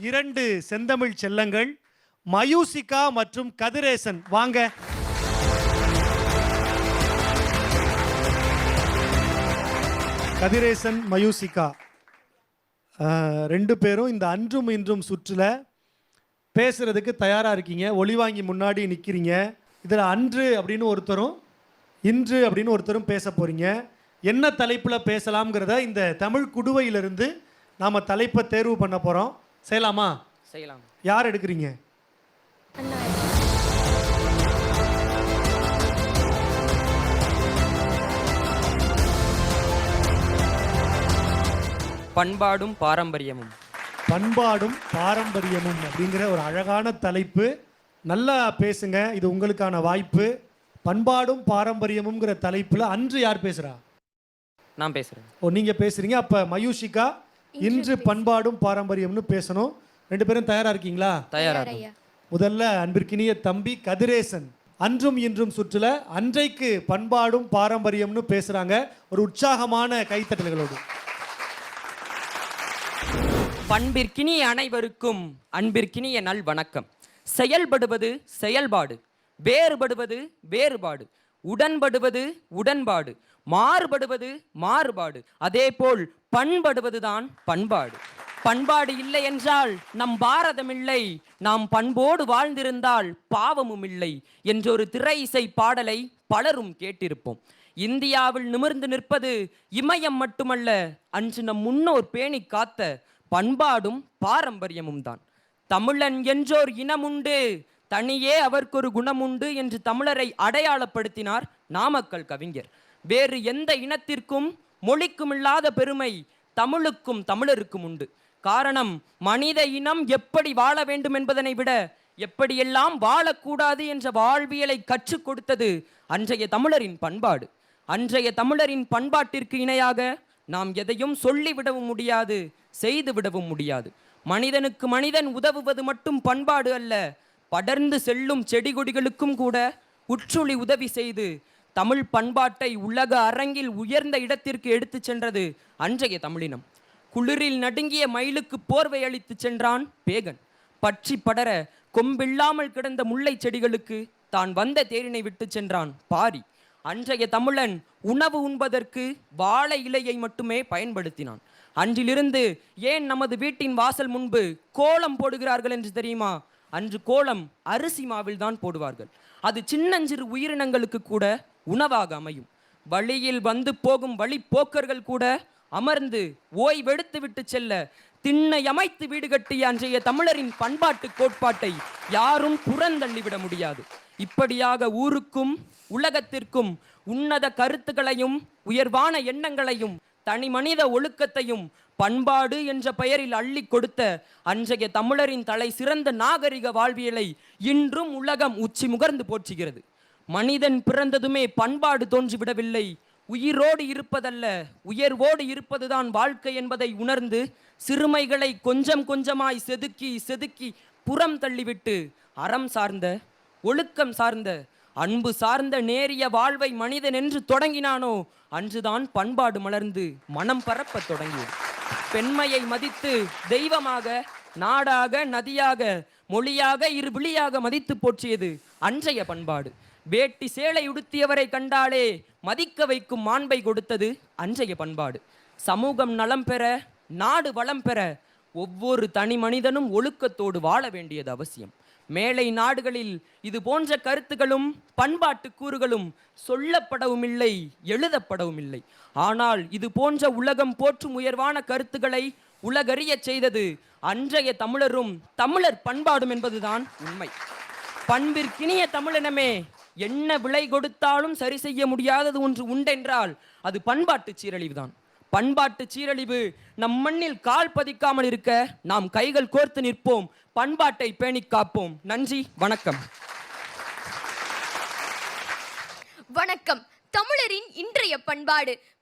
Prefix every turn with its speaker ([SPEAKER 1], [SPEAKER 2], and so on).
[SPEAKER 1] இரண்டு செந்தமிழ் செல்லங்கள் மயூசிகா மற்றும் கதிரேசன். வாங்க. கதிரேசன் மயூசிகா. ரெண்டு பேரும் இந்த அன்றும் இன்றும் சுற்றில் பேசுறதுக்கு தயாராக இருக்கீங்க. ஒளிவாங்கி முன்னாடி நிற்கிறீங்க இதில் அன்று அப்படின்னு ஒருத்தரும் இன்று அப்படின்னு ஒருத்தரும் பேச போகிறீங்க என்ன தலைப்பில் பேசலாம்ங்கிறத இந்த தமிழ் குடுவையிலிருந்து நாம் தலைப்பை தேர்வு பண்ண போகிறோம் செய்யலாமா?
[SPEAKER 2] செய்யலாம்.
[SPEAKER 1] யார் எடுக்கிறீங்க?
[SPEAKER 2] பண்பாடும் பாரம்பரியமும்.
[SPEAKER 1] பண்பாடும் பாரம்பரியமும் அப்படிங்கிற ஒரு அழகான தலைப்பு. நல்லா பேசுங்க இது உங்களுக்கான வாய்ப்பு. பண்பாடும் பாரம்பரியமுங்கிற தலைப்புல அன்று யார் பேசுறா?
[SPEAKER 2] நான் பேசுறேன்.
[SPEAKER 1] ஓ நீங்க பேசுறீங்க. அப்ப மயூஷிகா இன்று பண்பாடும் பாரம்பரியம்னு பேசணும். ரெண்டு பேரும் தயாரா இருக்கீங்களா?
[SPEAKER 2] தயாரா.
[SPEAKER 1] முதல்ல அன்பிற்கினிய தம்பி கதிரேசன். அன்றும் இன்றும் சுற்றுல அன்றைக்கு பண்பாடும் பாரம்பரியம்னு பேசுறாங்க. ஒரு உற்சாகமான கைத்தட்டல்களோடு.
[SPEAKER 2] பண்பிற்கினிய அனைவருக்கும் அன்பிற்கினிய நல் வணக்கம் செயல்படுவது செயல்பாடு வேறுபடுவது வேறுபாடு. உடன்படுவது உடன்பாடு மாறுபடுவது மாறுபாடு. அதேபோல் பண்படுவதுதான் பண்பாடு. பண்பாடு இல்லை என்றால் நம் பாரதம் இல்லை நாம் பண்போடு வாழ்ந்திருந்தால் பாவமும் இல்லை என்றொரு திரை இசை பாடலை பலரும் கேட்டிருப்போம். இந்தியாவில் நிமிர்ந்து நிற்பது இமயம் மட்டுமல்ல அன்று நம் முன்னோர் பேணி காத்த பண்பாடும் பாரம்பரியமும் தான் தமிழன் என்றோர் இனமுண்டு தனியே அவர்க்கொரு குணமுண்டு என்று தமிழரை அடையாளப்படுத்தினார் நாமக்கல் கவிஞர். வேறு எந்த இனத்திற்கும் மொழிக்கும் இல்லாத பெருமை தமிழுக்கும் தமிழருக்கும் உண்டு. காரணம் மனித இனம் எப்படி வாழ வேண்டும் என்பதனை விட எப்படியெல்லாம் வாழக்கூடாது என்ற வாழ்வியலை கற்றுக் கொடுத்தது அன்றைய தமிழரின் பண்பாடு. அன்றைய தமிழரின் பண்பாட்டிற்கு இணையாக நாம் எதையும் சொல்லிவிடவும் முடியாது செய்துவிடவும் முடியாது. மனிதனுக்கு மனிதன் உதவுவது மட்டும் பண்பாடு அல்ல படர்ந்து செல்லும் செடி கொடிகளுக்கும் கூட உற்றுளி உதவி செய்து தமிழ் பண்பாட்டை உலக அரங்கில் உயர்ந்த இடத்திற்கு எடுத்துச் சென்றது அன்றைய தமிழினம். குளிரில் நடுங்கிய மயிலுக்கு போர்வை அளித்து சென்றான் பேகன். பற்றி படர கொம்பில்லாமல் கிடந்த முல்லை செடிகளுக்கு தான் வந்த தேரினை விட்டு சென்றான் பாரி. அன்றைய தமிழன் உணவு உண்பதற்கு வாழை இலையை மட்டுமே பயன்படுத்தினான். அன்றிலிருந்து ஏன் நமது வீட்டின் வாசல் முன்பு கோலம் போடுகிறார்கள் என்று தெரியுமா? அன்று கோலம் அரிசி மாவில் தான் போடுவார்கள். அது சின்னஞ்சிறு உயிரினங்களுக்கு கூட உணவாக அமையும். வழியில் வந்து போகும் வழி போக்கர்கள் கூட அமர்ந்து ஓய்வெடுத்து விட்டு செல்ல திண்ணை அமைத்து வீடு கட்டிய அன்றைய தமிழரின் பண்பாட்டு கோட்பாட்டை யாரும் புறந்தள்ளிவிட முடியாது. இப்படியாக ஊருக்கும் உலகத்திற்கும் உன்னத கருத்துக்களையும் உயர்வான எண்ணங்களையும் தனி மனித ஒழுக்கத்தையும் பண்பாடு என்ற பெயரில் அள்ளி கொடுத்த அன்றைய தமிழரின் தலை சிறந்த நாகரிக வாழ்வியலை இன்றும் உலகம் உச்சி முகர்ந்து போற்றுகிறது. மனிதன் பிறந்ததுமே பண்பாடு தோன்றிவிடவில்லை. உயிரோடு இருப்பதல்ல உயர்வோடு இருப்பதுதான் வாழ்க்கை என்பதை உணர்ந்து சிறுமைகளை கொஞ்சம் கொஞ்சமாய் செதுக்கி செதுக்கி புறம் தள்ளிவிட்டு அறம் சார்ந்த ஒழுக்கம் சார்ந்த அன்பு சார்ந்த நேரிய வாழ்வை மனிதன் என்று தொடங்கினானோ அன்றுதான் பண்பாடு மலர்ந்து மனம் பரப்பத் தொடங்கியது. பெண்மையை மதித்து தெய்வமாக நாடாக நதியாக மொழியாக இரு விழியாக மதித்து போற்றியது அன்றைய பண்பாடு. வேட்டி சேலை உடுத்தியவரை கண்டாலே மதிக்க வைக்கும் மாண்பை கொடுத்தது அன்றைய பண்பாடு. சமூகம் நலம் பெற நாடு வளம் பெற ஒவ்வொரு தனி மனிதனும் ஒழுக்கத்தோடு வாழ வேண்டியது அவசியம். மேலை நாடுகளில் இது போன்ற கருத்துகளும் பண்பாட்டு கூறுகளும் சொல்லப்படவும் இல்லை எழுதப்படவும் இல்லை ஆனால் இது போன்ற உலகம் போற்றும் உயர்வான கருத்துக்களை உலகறியச் செய்தது அன்றைய தமிழரும் தமிழர் பண்பாடும் என்பதுதான் உண்மை. பண்பிற்கினிய தமிழினமே என்ன விலை கொடுத்தாலும் சரி செய்ய முடியாதது ஒன்று உண்டென்றால் அது பண்பாட்டு சீரழிவுதான். பண்பாட்டு சீரழிவு. நம் மண்ணில் கால் பதிக்காமல் இருக்க நாம் கைகள் கோர்த்து நிற்போம். பண்பாட்டை பேணி காப்போம். நன்றி. வணக்கம்.
[SPEAKER 3] வணக்கம். தமிழரின் இன்றைய பண்பாடு.